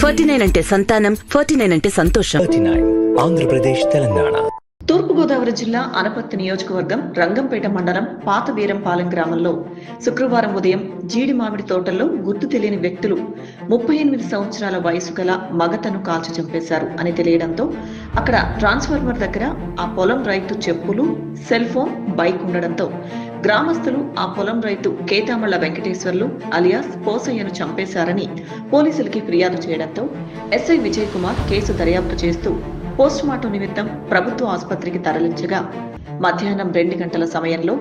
Forty nine అంటే సంతానం forty nine అంటే సంతోషం. ఆంధ్రప్రదేశ్ తెలంగాణ. తూర్పుగోదావరి జిల్లా అనపర్తి నియోజకవర్గం రంగంపేట మండలం పాత వీరంపాలెం గ్రామంలో శుక్రవారం ఉదయం జీడి మామిడి తోటల్లో గుర్తు తెలియని వ్యక్తులు ముప్పై ఎనిమిది సంవత్సరాల వయసు గల మగతను కాల్చి చంపేశారు అని తెలియడంతో అక్కడ ట్రాన్స్ఫార్మర్ దగ్గర ఆ పొలం రైతు చెప్పులు సెల్ ఫోన్ బైక్ ఉండడంతో గ్రామస్తులు ఆ పొలం రైతు కేతామళ్ళ వెంకటేశ్వర్లు అలియాస్ పోసయ్యను చంపేశారని పోలీసులకి ఫిర్యాదు చేయడంతో ఎస్ఐ విజయ్ కుమార్ కేసు దర్యాప్తు చేస్తూ పోస్టుమార్టం నిమిత్తం ప్రభుత్వ ఆసుపత్రికి తరలించగా మధ్యాహ్నం రెండు గంటల సమయంలో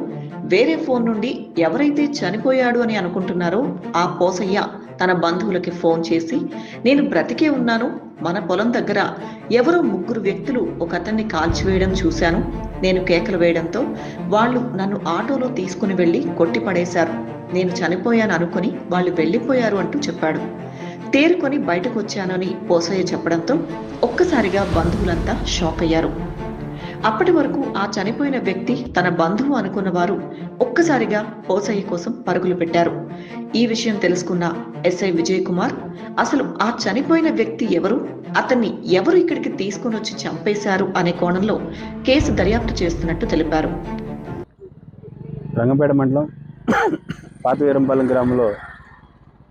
వేరే ఫోన్ నుండి ఎవరైతే చనిపోయాడు అని అనుకుంటున్నారో ఆ పోసయ్య తన బంధువులకి ఫోన్ చేసి నేను బ్రతికే ఉన్నాను మన పొలం దగ్గర ఎవరో ముగ్గురు వ్యక్తులు ఒక అతన్ని కాల్చివేయడం చూశాను. నేను కేకలు వేయడంతో వాళ్ళు నన్ను ఆటోలో తీసుకుని వెళ్ళి కొట్టి పడేశారు నేను చనిపోయాను అనుకుని వాళ్ళు వెళ్ళిపోయారు అంటూ చెప్పాడు. తేరుకొని బయటకు వచ్చానని పోసయ్య చెప్పడంతో ఒక్కసారిగా బంధువులంతా షాక్ అయ్యారు అప్పటి వరకు ఆ చనిపోయిన వ్యక్తి తన బంధువు అనుకున్న వారు ఒక్కసారిగా పోసయ్య కోసం పరుగులు పెట్టారు. ఈ విషయం తెలుసుకున్న ఎస్ఐ విజయ్ కుమార్ అసలు ఆ చనిపోయిన వ్యక్తి ఎవరు? అతన్ని ఎవరు ఇక్కడికి తీసుకుని వచ్చి చంపేశారు అనే కోణంలో కేసు దర్యాప్తు చేస్తున్నట్టు తెలిపారు. రంగంపేట మండలం పాత వీరంపాలెం గ్రామంలో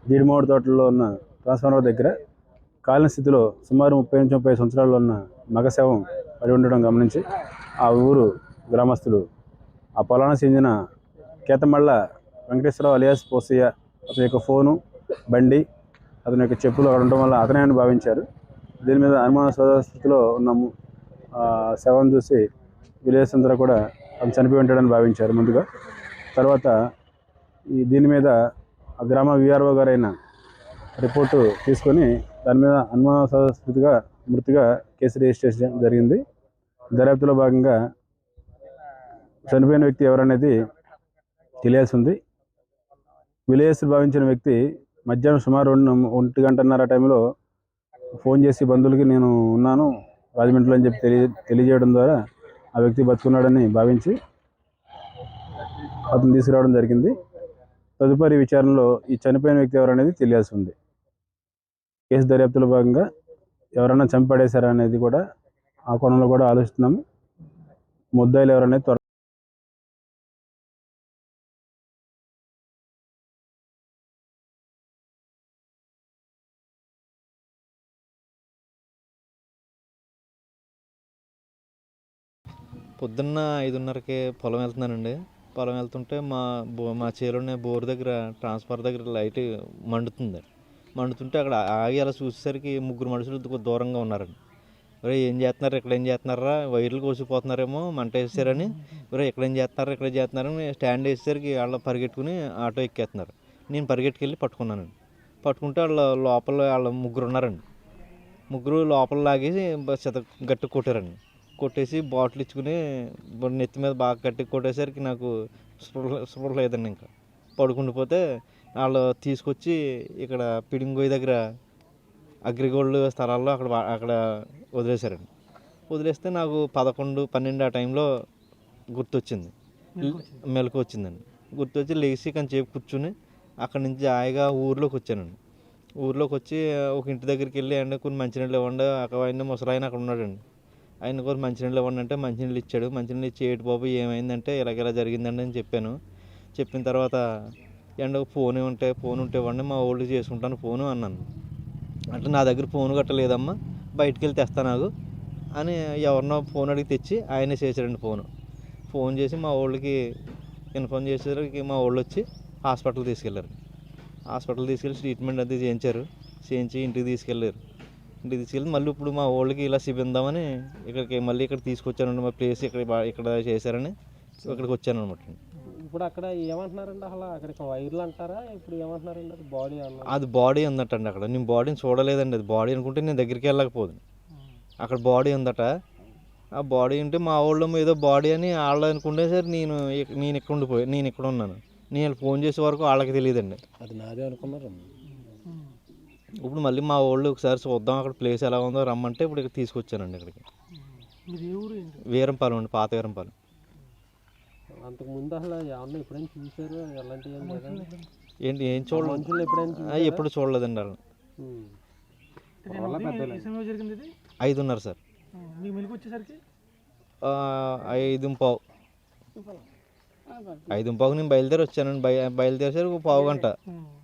జీడిమామిడి తోటల్లో ఉన్న ట్రాన్స్ఫార్మర్ దగ్గర కాలిన స్థితిలో సుమారు ముప్పై నుంచి ముప్పై సంవత్సరాల్లో ఉన్న మగ శవం పడి ఉండడం గమనించి ఆ ఊరు గ్రామస్తులు ఆ పొలానికి చెందిన కేతమళ్ళ వెంకటేశ్వరరావు అలియాస్ పోసయ్య అతని యొక్క ఫోను బండి అతని యొక్క చెప్పులు అక్కడ ఉండడం వల్ల అతనే అని భావించారు. దీని మీద అనుమాన స్థితిలో ఉన్న శవం చూసి విలేజ్ అందరూ కూడా అతను చనిపోయి ఉంటాడని భావించారు ముందుగా. తర్వాత ఈ దీని మీద ఆ గ్రామ విఆర్ఓ గారైన రిపోర్టు తీసుకొని దాని మీద అనుమానాస్పద స్థితిగా మృతిగా కేసు రిజిస్టర్ చేయడం జరిగింది. దర్యాప్తులో భాగంగా చనిపోయిన వ్యక్తి ఎవరనేది తెలియాల్సి ఉంది విలేజ్ భావించిన వ్యక్తి మధ్యాహ్నం సుమారు రెండు ఒంటి గంటన్నర టైంలో ఫోన్ చేసి బంధువులకి నేను ఉన్నాను రాజమండ్రిలో అని చెప్పి తెలియ తెలియజేయడం ద్వారా ఆ వ్యక్తి బతుకున్నాడని భావించి అతను తీసుకురావడం జరిగింది. తదుపరి విచారణలో ఈ చనిపోయిన వ్యక్తి ఎవరనేది తెలియాల్సి ఉంది. కేసు దర్యాప్తులో భాగంగా ఎవరైనా చంపడేశారా అనేది కూడా ఆ కోణంలో కూడా ఆలోచిస్తున్నాము ముద్దాయిలు ఎవరనేది త్వర పొద్దున్న ఐదున్నరకి పొలం వెళ్తున్నానండి. పొలం వెళ్తుంటే మా బో మా చేలోనే బోర్ దగ్గర ట్రాన్స్ఫర్ దగ్గర లైట్ మండుతుంది. మండుతుంటే అక్కడ ఆగి అలా చూసేసరికి ముగ్గురు మనుషులు కొద్ది దూరంగా ఉన్నారండి. ఒరే ఏం చేస్తున్నారు? ఇక్కడ ఏం చేస్తున్నారా? వైర్లు కోసిపోతున్నారేమో మంట వేసారని. ఒరే ఇక్కడ ఏం చేస్తున్నారు? ఇక్కడ చేస్తున్నారని స్టాండ్ వేసేసరికి వాళ్ళు పరిగెట్టుకుని ఆటో ఎక్కేస్తున్నారు. నేను పరిగెట్టుకెళ్ళి పట్టుకున్నానండి. పట్టుకుంటే వాళ్ళ లోపల వాళ్ళ ముగ్గురు ఉన్నారండి. ముగ్గురు లోపల లాగేసి బ- చెత గట్టి కొట్టారండి. కొట్టేసి బాటిల్ ఇచ్చుకుని నెత్తి మీద బాగా గట్టి కొట్టేసరికి నాకు స్పృహ స్పృహ లేదండి ఇంకా. పడుకుండిపోతే వాళ్ళు తీసుకొచ్చి ఇక్కడ పిడింగోయి దగ్గర అగ్రిగోల్డ్ స్థలాల్లో అక్కడ అక్కడ వదిలేశారండి. వదిలేస్తే నాకు పదకొండు పన్నెండు ఆ టైంలో గుర్తొచ్చింది. మెలకు వచ్చిందండి గుర్తొచ్చి లేచి కొంచెంసేపు కూర్చుని అక్కడి నుంచి హాయిగా ఊర్లోకి వచ్చానండి. ఊర్లోకి వచ్చి ఒక ఇంటి దగ్గరికి వెళ్ళి అండి కొన్ని మంచినీళ్ళు ఇవ్వండి అక్కడ ఆయన ముసలాయన అక్కడ ఉన్నాడండి. ఆయన కూడా మంచినీళ్ళు ఇవ్వండి అంటే మంచినీళ్ళు ఇచ్చాడు. మంచినీళ్ళు ఇచ్చి ఏటి బాబు ఏమైందంటే ఇలాగ ఇలా జరిగిందండి అని చెప్పాను. చెప్పిన తర్వాత అండ్ ఫోన్ ఉంటే ఫోన్ ఉంటే ఇవ్వండి మా ఓల్డ్ చేసుకుంటాను ఫోను అన్నాను. అంటే నా దగ్గర ఫోన్ కట్టలేదమ్మా బయటికి వెళ్ళి తెస్తా నాకు అని ఎవరినో ఫోన్ అడిగి తెచ్చి ఆయనే చేశాడండి ఫోను. ఫోన్ చేసి మా వాళ్ళకి ఇన్ఫార్మ్ చేసేసరికి మా వాళ్ళు వచ్చి హాస్పిటల్ తీసుకెళ్ళారు. హాస్పిటల్ తీసుకెళ్ళి ట్రీట్మెంట్ అది చేయించారు. చేయించి ఇంటికి తీసుకెళ్ళారు. ఇంటికి తీసుకెళ్ళి మళ్ళీ ఇప్పుడు మా వాళ్ళకి ఇలా సిబ్బందామని ఇక్కడికి మళ్ళీ ఇక్కడ తీసుకొచ్చానండి మా ప్లేస్ ఇక్కడ బా- ఇక్కడ చేశారని ఇక్కడికి వచ్చాను అనమాట ఇప్పుడు అక్కడ ఏమంటున్నారండి అసలు? అక్కడికి వైర్లు అంటారా? ఇప్పుడు ఏమంటున్నారండి? అది బాడీ అన్నారు అది బాడీ ఉందటండి అక్కడ. నేను బాడీని చూడలేదండి. అది బాడీ అనుకుంటే నేను దగ్గరికి వెళ్ళకపోదు అక్కడ బాడీ ఉందట. ఆ బాడీ ఉంటే మా వాళ్ళు ఏదో బాడీ అని వాళ్ళు అనుకుంటే సరే నేను నేను ఇక్కడ ఉండిపోయి. నేను ఇక్కడ ఉన్నాను. నేను ఫోన్ చేసే వరకు వాళ్ళకి తెలియదండి. అది నాదే అనుకున్నారు ఇప్పుడు మళ్ళీ మా వాళ్ళు ఒకసారి చూద్దాం అక్కడ ప్లేస్ ఎలా ఉందో రమ్మంటే ఇప్పుడు ఇక్కడ తీసుకొచ్చానండి ఇక్కడికి. వీరంపాలెం అండి. పాత వీరంపాలెం. అంతకు ముందు అసలు ఏమన్నా ఎప్పుడైనా చూసారు ఎలాంటివి ఏం లేదా? ఏంటి ఏం చూడలేదు. మనుషులు ఎప్పుడైనా ఆ, ఎప్పుడు చూడలేదండి వాళ్ళు ఉమ్. వాళ్ళ పెద్దలే. ఐదున్నర సార్. మీకు మెలకు వచ్చేసరికి? ఆ, ఐదు పావు. ఐదు పావుకి నేను బయలుదేరి వచ్చానండి. బయ బయలుదేరేసరికి ఒక పావు గంట.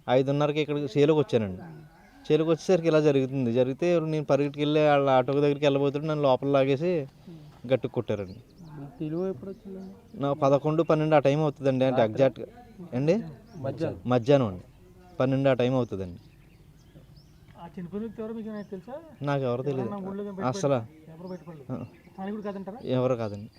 ఐదున్నరకి ఇక్కడికి చేలోకి వచ్చానండి. చేలోకి వచ్చేసరికి ఇలా జరుగుతుంది. జరిగితే నేను పరిగెట్టుకు వెళ్ళి వాళ్ళ ఆటో దగ్గరికి వెళ్ళబోతుంటే నన్ను లోపల లాగేసి గట్టి కొట్టారండి. తెలివి ఎప్పుడు వచ్చిందండి నా పదకొండు పన్నెండు ఆ టైం అవుతుందండి. అంటే ఎగ్జాక్ట్గా అండి మధ్యాహ్నం. మధ్యాహ్నం అండి. పన్నెండు ఆ టైం అవుతుందండి. ఆ చనిపోయిన వ్యక్తి ఎవరో మీకు ఏమైనా తెలుసా? నాకు ఎవరు తెలియదు. అసలు. కాదంటారా? ఎవరు కాదండి.